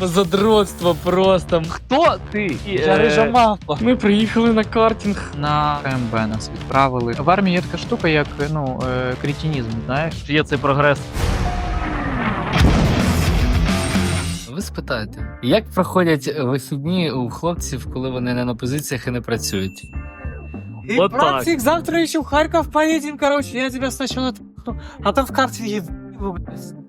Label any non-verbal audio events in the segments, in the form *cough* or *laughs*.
Задротство просто. Хто ти? Я рижа мавпа. Ми приїхали на картинг. На КМБ нас відправили. В армії є така штука, як ну, е, кретинізм, знаєш. Є цей прогрес. Ви спитаєте, як проходять вихідні у хлопців, коли вони не на позиціях і не працюють? И, Вот братик, завтра еще в Харьков поедем, короче, я тебя сначала т***ну, а там в карте ебу, блядь. Е,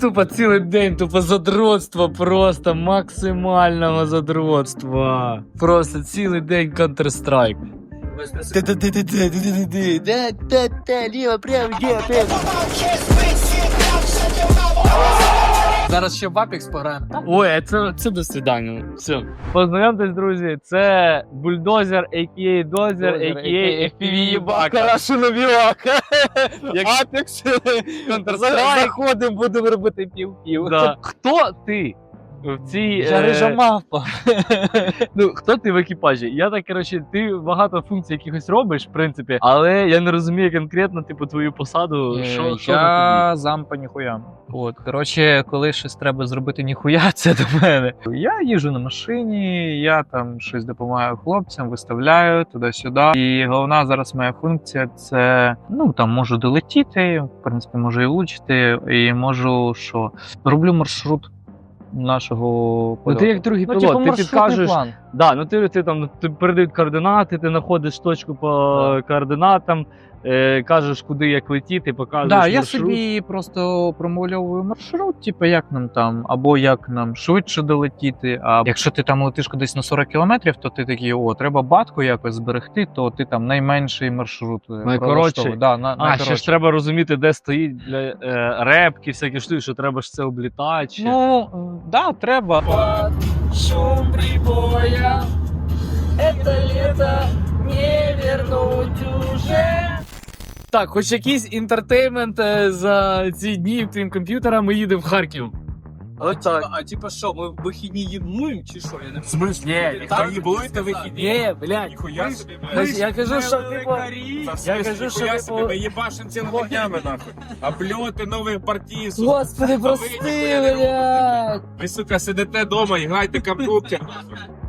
Тупо цілий день, тупо задротство, просто максимального задротства. Просто цілий день Counter-Strike. Зараз ще в Apex пограємо. Ой, це, це до свидання. Все. Познайомтесь, друзі, це бульдозер, а.к.а. дозер, а.к.а. FPV їбака. Хорошо набівака. Апекс. Заходимо, будемо робити пів-пів. Да. Хто ти? В цій, Я е, рижа мавпа. *laughs* ну, хто ти в екіпажі? Я так, коротше, ти багато функцій якихось робиш, в принципі, але я не розумію конкретно, типу, твою посаду. Е, Що, що на я зампа ніхуя. От, коротше, коли щось треба зробити ніхуя, *laughs* це до мене. Я їжджу на машині, я там щось допомагаю хлопцям, виставляю туди-сюди. І головна зараз моя функція це ну там можу долетіти, в принципі, можу і влучити, і можу що роблю маршрут нашого польоту. Ну, ти як другий Ну, пілот, типу, ти підкажеш. план. Да, ну ти, ти там ти передають координати, ти знаходиш точку по координатам, е, кажеш, куди як летіти, показуєш Да, я маршрут. собі просто промальовую маршрут, типу, як нам там, або як нам швидше долетіти. А якщо ти там летиш кудись на 40 кілометрів, то ти такий, о, треба батку якось зберегти, то ти там найменший маршрут. е, Найкоротший. Да, на, А, ще ж треба розуміти, де стоїть для е, репки, всякі штуки, що треба ж це облітати. ще. Ну, да, треба. Шум прибоя Это лето не вернуть уже Так, хоч якийсь інтертеймент е, за ці дні, крім комп'ютера, ми їдемо в Харків. От так. А типа що, ми в вихідні їдмуємо чи що? Я не В смысле? Ні, ніхто не будете вихідні. Ні, блядь. Ніхуя собі, Ну, Я кажу, що типу, я кажу, що Ніхуя собі, ми типу, їбашим цілими *laughs* днями нахуй. Обльоти нових партій, сука. Господи, прости, блядь Ви, сука, сидите вдома і граєте комп'ютер.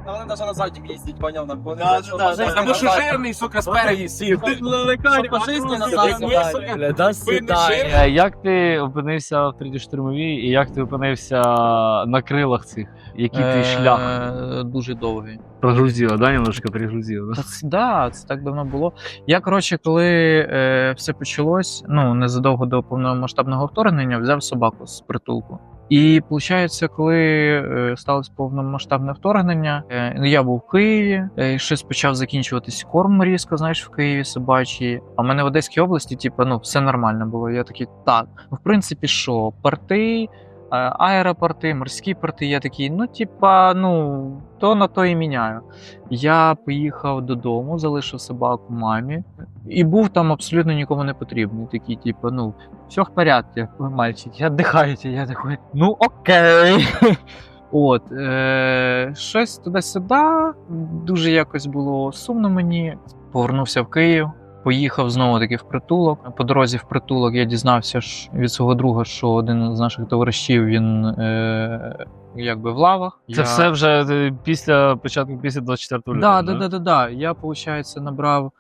Та вони навіть на заднім їздять, поняв, на Тому що жирний, сука, спереді сів. Фашисти на Ви, заднім. до свидання. Як ти опинився в третій штурмовій і як ти опинився на крилах цих? Який твій шлях? Е, Дуже довгий. Прогрузила, да, немножко пригрузила? Та це, да, це так давно було. Я, коротше, коли е, все почалось, ну незадовго до повномасштабного вторгнення, взяв собаку з притулку. І виходить, коли е, сталося повномасштабне вторгнення, е, ну, я був в Києві, е, щось почав закінчуватись корм різко, знаєш, в Києві собачий. А в мене в Одеській області, типу, ну, все нормально було. Я такий, так, ну, в принципі, що, порти, е, аеропорти, морські порти, я такий, ну, типа, ну, то на то і міняю. Я поїхав додому, залишив собаку мамі, і був там абсолютно нікому не потрібний. Такий, типу, ну, все в порядку, мальчик, віддихайте. Я такий, ну окей. *laughs* От, е, щось туди-сюди, дуже якось було сумно мені. Повернувся в Київ, поїхав знову таки в притулок. По дорозі в притулок я дізнався ж від свого друга, що один з наших товаришів він е, якби в лавах. Це Я- все вже е, після початку, після 24 лютого. Да, да, да, да, да. Я, виходить, набрав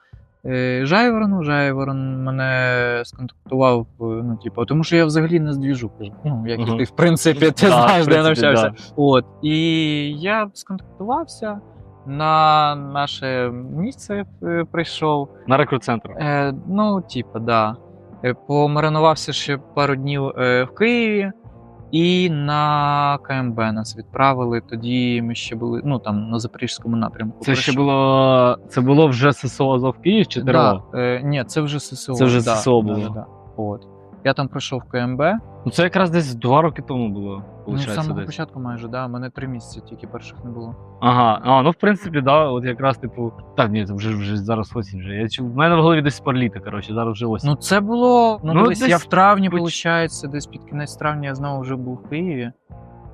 е, Жайворону. Жайворон мене сконтактував, е, ну, типу, тому що я взагалі не з двіжу. Ну, як і Мгм. ти, в принципі, ти Да, знаєш, в де я навчався. да. От. І я сконтактувався. На наше місце е, прийшов. На рекрут-центр. Е, ну, типу, да. Е, Помаринувався ще пару днів е, в Києві, і на КМБ нас відправили. Тоді ми ще були ну, там, на Запорізькому напрямку. Це ще було. Це було вже ССО Азов Київ чи Да, ТРО? е, ні, це вже ССО. Це вже да, ССО да, було. Да, да. От. Я там пройшов КМБ. Ну це якраз десь два роки тому було. Ну, з самого десь. початку майже, да. У мене три місяці тільки перших не було. Ага, а, ну в принципі, да, от якраз, типу. Так, ні, це вже, вже зараз осінь вже. Я чув, в мене в голові десь пар літа, коротше, зараз вже осінь. Ну, це було. Ну, Ну, десь я в травні, поч- виходить, десь під кінець травня я знову вже був в Києві.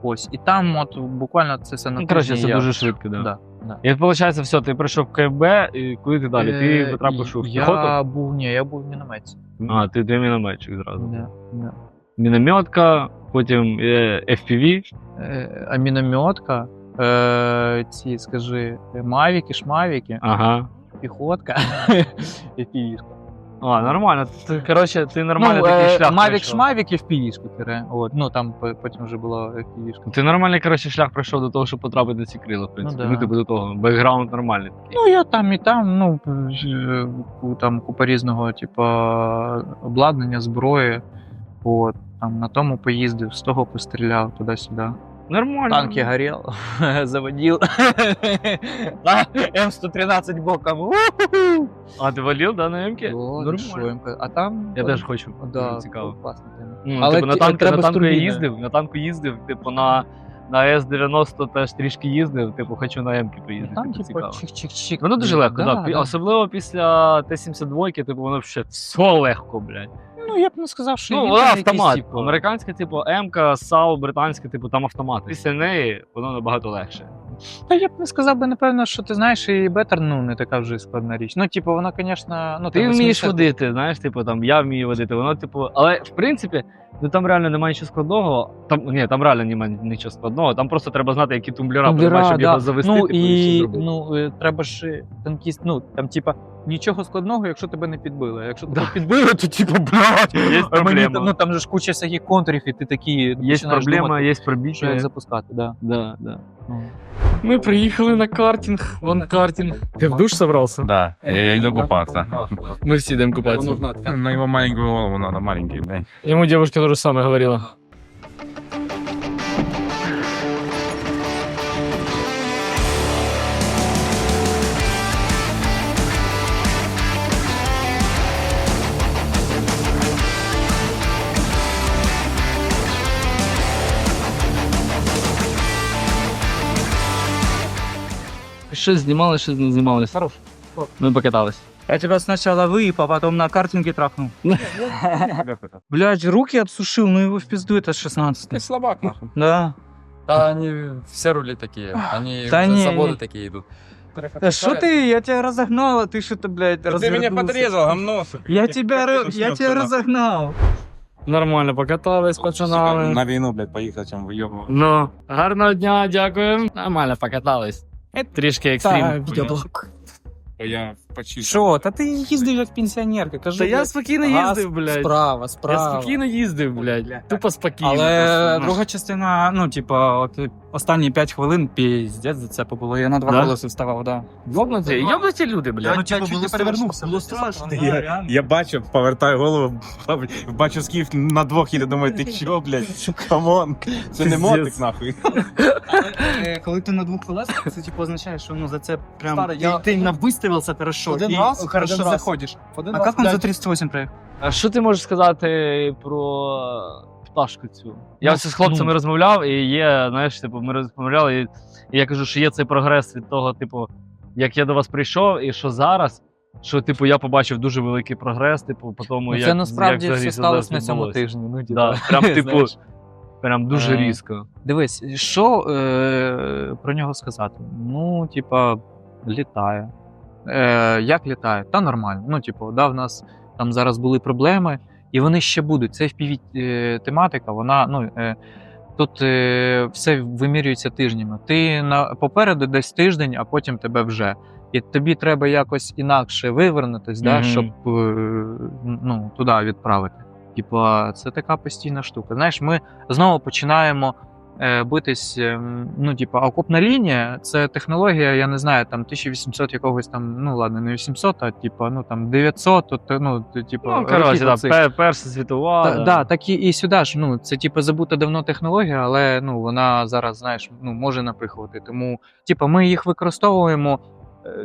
Ось. І там, от буквально це все на ну, коротше, тижні це я- дуже швидко, да. Да, да. І виходить, все, ти прийшов в КБ, і куди ти далі? Ти потрапиш потрапив піхоту? Я був, ні, я був в мінометці. А, ти, ти мінометчик зразу. Да, да. Мінометка, потім е, FPV. Е, а мінометка, е, ці, скажи, мавіки, шмавіки, Ага. піхотка *laughs* і півішка. А, нормально. Ти, коротше, ти нормально ну, такий е, шлях. Мавік пройшов. шмавік і в півішку тире. От, ну там по- потім вже було півішка. Ти нормальний, коротше, шлях пройшов до того, щоб потрапити на ці крила, в принципі. да. Ну, типу до того. Бекграунд нормальний такий. Ну, я там і там, ну, е, ку- там купа різного, типу, обладнання, зброї. От, там на тому поїздив, з того постріляв туди-сюди. Нормально. Танки горів, заводив. М113 боком. А ти валів, да, на М-ки? Нормально. А там Я теж хочу. да, цікаво. Ну, Але типу, на танку, я їздив, на танку їздив, типу, на, на С-90 теж трішки їздив, типу, хочу на М-ки поїздити. Там, типу, типу, чик-чик-чик. Воно дуже легко, так. Особливо після Т-72, типу, воно все легко, блядь. Ну, я б не сказав, що Ну, вона там автомат. типу, Американська, типу, М-ка, САУ, британська, типу, там автомат. Після неї воно набагато легше. Та я б не сказав би, напевно, що ти знаєш, і бетер, ну, не така вже складна річ. Ну, типу, вона, звісно, ну, Ти там вмієш 80 водити, знаєш, типу, там я вмію водити, воно, типу, але в принципі, ну там реально немає нічого складного. Там ні, там реально немає нічого складного. Там просто треба знати, які тумблера, Тумблера, понимаєш, щоб да. його завести. Ну типу, і все і зробити. ну, е, треба ж е, танкіст, ну там, типа, нічого складного, якщо тебе не підбили. А якщо тебе Да. підбили, то типу, блядь, *laughs* Є а мені проблема. там, ну там же ж куча всяких контурів, і ти такі Є починаєш проблема, думати, є що як пробіження. запускати, да. Да, да. Ну. Мы приехали на картинг, вон картинг. Ты в душ собрался? Да, я иду купаться. Мы все идем купаться. На его маленькую голову надо, маленький, блядь. Ему девушка то же самое говорила. Щось знімали, щось не знімали. Хорош. Ми покатались. Я тебя сначала выеб, а потом на картинге трахнул. *laughs* Блять, руки обсушил, ну его в пизду, это 16 Ты слабак, нахуй. Да. Да, они все рули такие. Они Да за не, заводы не. такие идут. Да что ты, я тебя разогнал, а ты что-то, блядь, Ты меня развернулся. подрезал, гомно. Я тебя, ра- *laughs* я тебя разогнал. Нормально покатались, пацанами. На війну, блядь, поїхав, чим вийобував. Ну, гарного дня, дякую. Нормально покатались. Трішки екстрім. Та, відеоблог. Я почистив. Що? Та ти їздив як пенсіонерка, кажи. Та я блядь. спокійно Газ їздив, блядь. Справа, справа. Я спокійно їздив, блядь. Тупо спокійно. Але просто, ну. друга частина, ну, типа, от останні 5 хвилин піздець за це було. Я на два Да? голоси вставав, да. Йобнуті, йобнуті люди, блядь. Ну, типу, було перевернувся, було страшно. Я, я бачу, повертаю голову, *laughs* бачу скіф на двох їде, думаю, ти чо, блядь, камон, це не мотик, нахуй. Е, Коли ти на двох колесах, це типу означає, що ну за це прям ти, ти именно виставився хорошо Один і раз, хорошо один раз. заходиш. Один А раз, як він блядь. за 38 проїхав? А що ти можеш сказати про пташку цю? Я Ну, ось з хлопцями ну. розмовляв, і є, знаєш, типу, ми розмовляли, і, і я кажу, що є цей прогрес від того, типу, як я до вас прийшов, і що зараз. Що, типу, я побачив дуже великий прогрес, типу, по тому, Ну, як це насправді як все сталося на цьому відбулося. тижні. Ну, типу, Да, прям, *laughs* типу, знаєш. прям дуже Е, різко. Дивись, що е, про нього сказати? Ну, типа, літає. Е, як літає? Та нормально. Ну, типу, да, в нас там зараз були проблеми, і вони ще будуть. Це FPV е, тематика, вона, ну. Е, Тут е, все вимірюється тижнями. Ти на попереду десь тиждень, а потім тебе вже. І тобі треба якось інакше вивернутись, да, щоб е, ну, туди відправити. Типа, це така постійна штука. Знаєш, ми знову починаємо битись. е, ну, типа, окопна лінія це технологія, я не знаю, там 1800 якогось там, ну ладно, не 800, а типу, ну там 900, то, ну, типу, Ну, коротше, да. Перша світова. Та, да, так і, і сюди ж, ну, це типу забута давно технологія, але ну, вона зараз, знаєш, ну, може напихувати. Тому, типу, ми їх використовуємо е,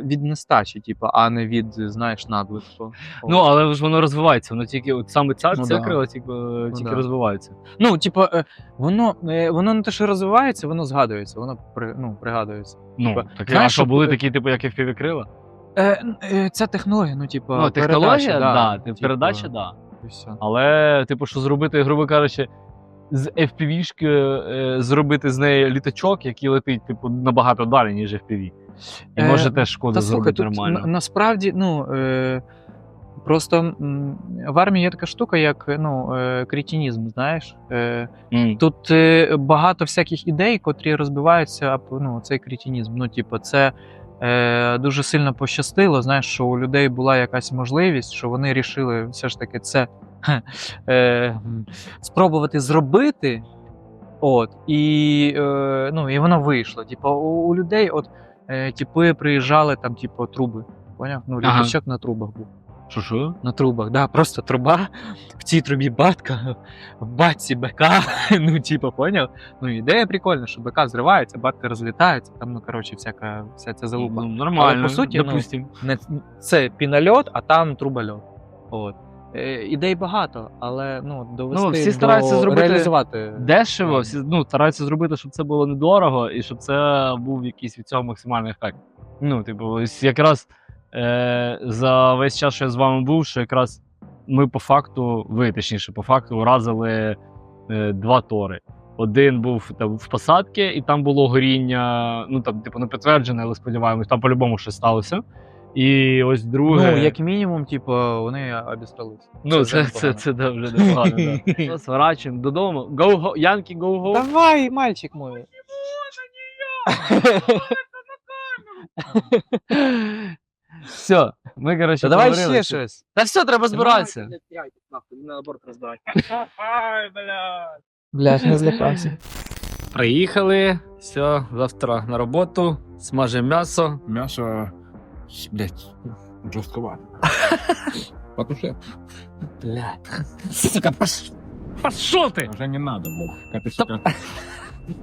від нестачі, типу, а не від, знаєш, надлишку. Ну, але ж воно розвивається, воно тільки, от саме ця, Ну, ця да. крила тільки, тільки да. розвивається. Ну, типу, е, воно, е, воно не те, що розвивається, воно згадується, воно при, ну, пригадується. Ну, Типа, так, знаєш, а що були такі, типу, як FPV крила? Е, е, ця технологія, ну, типу, Ну, технологія, передача, да, типу, передача, да. Але, типу, що зробити, грубо кажучи, з FPV-шки е, зробити з неї літачок, який летить, типу, набагато далі, ніж FPV. І Е, може теж шкоду Та слухай, зробити тут нормально. на, насправді, ну. Е, Просто в армії є така штука, як ну, е, кретінізм, знаєш. Е, Тут е, багато всяких ідей, котрі розбиваються ну, цей кретінізм. Ну, типу, це е, дуже сильно пощастило, знаєш, що у людей була якась можливість, що вони рішили все ж таки це *laughs* е, спробувати зробити. От, і, е, ну, і воно вийшло. Типу, у, у людей, от, е, типи приїжджали там, типу, труби. Поняв? Ну, Ага. літачок на трубах був. Що що? На трубах, да, просто труба. В цій трубі батка, в батці БК. *laughs* Ну, типу, поняв? Ну, ідея прикольна, що БК зривається, батка розлітається, там, ну, коротше, всяка, вся ця залупа. Ну, нормально. Але, по суті, ну, допустим. Не, це пінальот, а там трубальот. От. Е, ідей багато, але ну, довести Ну, всі до зробити реалізувати. дешево, всі ну, стараються зробити, щоб це було недорого і щоб це був якийсь від цього максимальний ефект. Ну, типу, ось якраз е, за весь час, що я з вами був, що якраз ми по факту, ви точніше, по факту вразили е, два тори. Один був там в посадці, і там було горіння, ну там, типу, не підтверджене, але сподіваємось, там по-любому щось сталося. І ось друге. Ну, як мінімум, типу, вони обістралися. Ну, це, це, це, да, вже непогано. Да. *laughs* Сворачуємо додому. Go, go, Янки, go, go. Давай, мальчик мой. Все, ми, коротше, давай ще щось. Та все, треба збиратися. Блядь, не злякався. Приїхали, все, завтра на роботу, смажемо м'ясо. М'ясо, блядь, жорстковато. *laughs* Потуше. Блядь. Сука, пош... пошел ти! Уже не надо, бо пока ты, сука...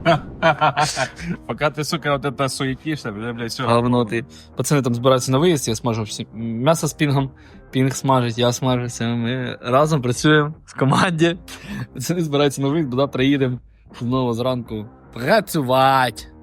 *laughs* Пока ты, сука, вот это суетишься, уже, блядь, все. Говно ти. Пацани там збираються на виїзд, я смажу всі. М'ясо з пінгом. Пінг смажить, я смажуся. Ми разом працюємо в команді. Пацани збираються на виїзд, бо завтра їдемо знову зранку працювати.